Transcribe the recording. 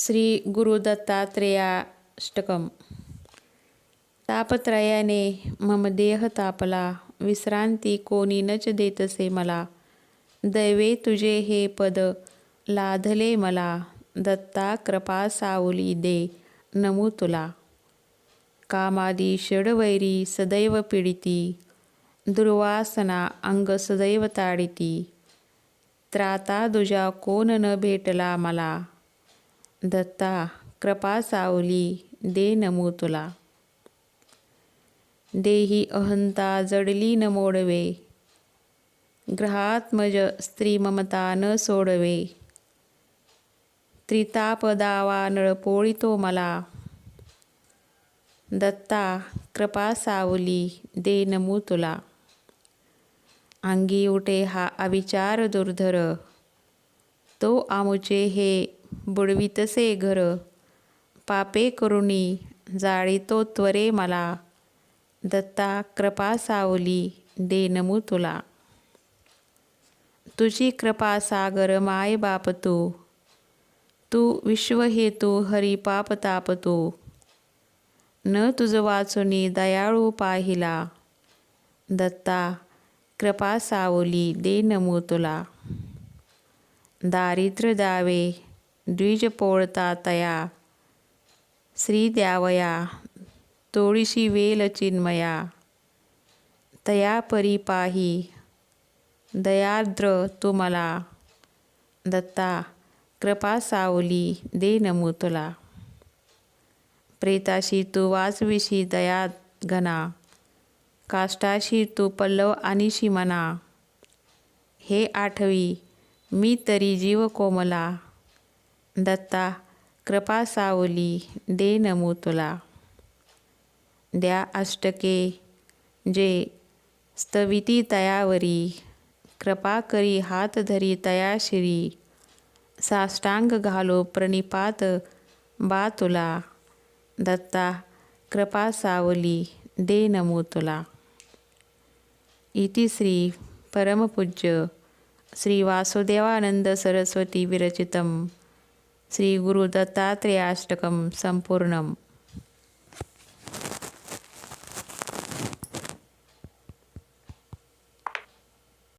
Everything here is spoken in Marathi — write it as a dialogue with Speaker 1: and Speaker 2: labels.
Speaker 1: श्री गुरुदत्तात्रेयाष्टकम तापत्रयाने मम देह तापला विश्रांती कोणी नच देतसे मला. दैवे तुझे हे पद लाधले मला दत्ता कृपा सावली दे नमू तुला. कामादी षडवैरी सदैव पीडिती दुर्वासना अंग सदैव ताडिती. त्राता दुजा कोण न भेटला मला. दत्ता कृपा सावली दे नमू तुला. देही अहंता जडली न मोडवे. ग्रहात्मज स्त्री ममता न सोडवे. त्रितापदावा नळपोळीतो मला. दत्ता कृपा सावली दे नमू तुला. अंगी उठे हा अविचार दुर्धर. तो आमुचे हे बुडवितसे घर. पापे करुणी जाळीतो त्वरे मला. दत्ता कृपा सावली दे नमू तुला. तुझी कृपा सागर माय बाप तू. तू विश्वहेतू हरी पाप ताप तू. न तुझ वाचुनी दयाळू पाहिला. दत्ता कृपा सावली दे नमू तुला. दारिद्र्य दावे द्विज पोळता तया श्री द्यावया तोळीशी वेल चिन्मया तया परी पाही दयाद्र तुम्हाला दत्ता कृपा सावली दे नमू प्रेताशी तू वाचविशी दया घना काष्टाशी तू पल्लव आणिशी मना. हे आठवी मी तरी जीव कोमला दत्ता कृपा सावली दे नमू तुला. द्या अष्टके जे स्तविती तयावरी. कृपा करी हात धरी तयाशिरी साष्टांग घालो प्रणिपात बा तुला. दत्ता कृपा सावली दे नमू तुला. इति श्री परमपूज्य श्री वासुदेवानंद सरस्वती विरचितं श्रीगुरुदत्तात्रेयाष्टकं सम्पूर्णम्